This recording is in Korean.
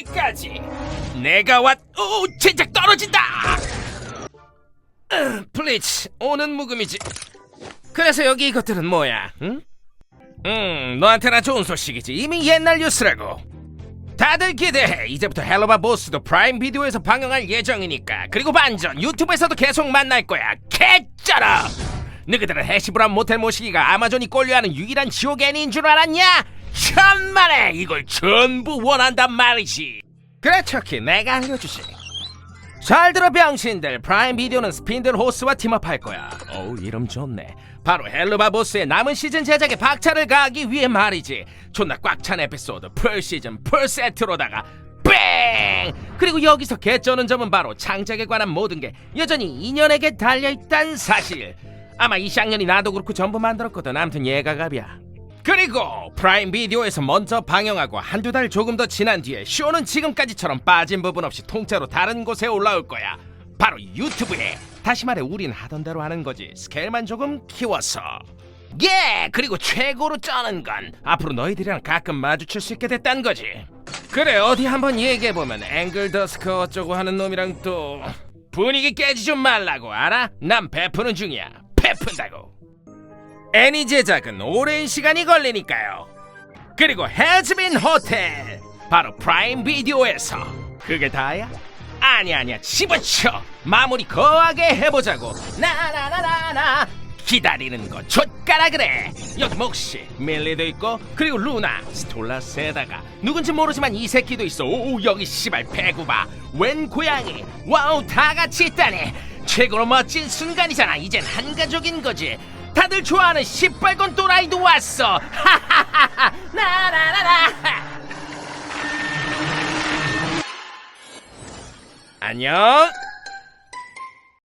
여기까지. 내가 왔. 오, 제작 떨어진다. 으, 블리츠, 오는 묵음이지. 그래서 여기 이것들은 뭐야? 응? 음, 너한테나 좋은 소식이지. 이미 옛날 뉴스라고. 다들 기대해. 이제부터 헬로바 보스도 프라임 비디오에서 방영할 예정이니까. 그리고 반전 유튜브에서도 계속 만날 거야. 개쩔어. 너희들은 해시브란 모텔 모시기가 아마존이 꼴려하는 유일한 지옥 애니인 줄 알았냐? 천만에 이걸 전부 원한단 말이지. 그래 척키 내가 알려주지. 잘 들어 병신들. 프라임 비디오는 스핀들 호스와 팀업할 거야. 어우 이름 좋네. 바로 헬루바 보스의 남은 시즌 제작에 박차를 가하기 위해 말이지. 존나 꽉 찬 에피소드 풀 시즌 풀 세트로다가 뺑! 그리고 여기서 개쩌는 점은 바로 창작에 관한 모든 게 여전히 인연에게 달려있단 사실. 아마 이 쌍년이 나도 그렇고 전부 만들었거든. 암튼 얘가 갑이야 그리고 프라임 비디오에서 먼저 방영하고 한두 달 조금 더 지난 뒤에 쇼는 지금까지처럼 빠진 부분 없이 통째로 다른 곳에 올라올 거야. 바로 유튜브에. 다시 말해 우린 하던 대로 하는 거지. 스케일만 조금 키워서. 예! 그리고 최고로 쩌는 건 앞으로 너희들이랑 가끔 마주칠 수 있게 됐단 거지. 그래 어디 한번 얘기해 보면 앵글 더스크 어쩌고 하는 놈이랑 또 분위기 깨지 좀 말라고 알아? 난 베푸는 중이야. 베푼다고. 애니 제작은 오랜 시간이 걸리니까요. 그리고 해즈빈 호텔 바로 프라임 비디오에서. 그게 다야? 아니 아니야. 집어쳐. 마무리 거하게 해보자고. 나나나나나. 기다리는 거 좆가라 그래. 여기 몫이 밀리도 있고 그리고 루나 스톨라스에다가. 누군지 모르지만 이 새끼도 있어. 오 여기 씨발 배구바 웬 고양이. 와우 다 같이 있다니 최고로 멋진 순간이잖아. 이젠 한 가족인 거지 다들 좋아하는 시뻘건 또라이도 왔어. 하하하하. 나나나나 안녕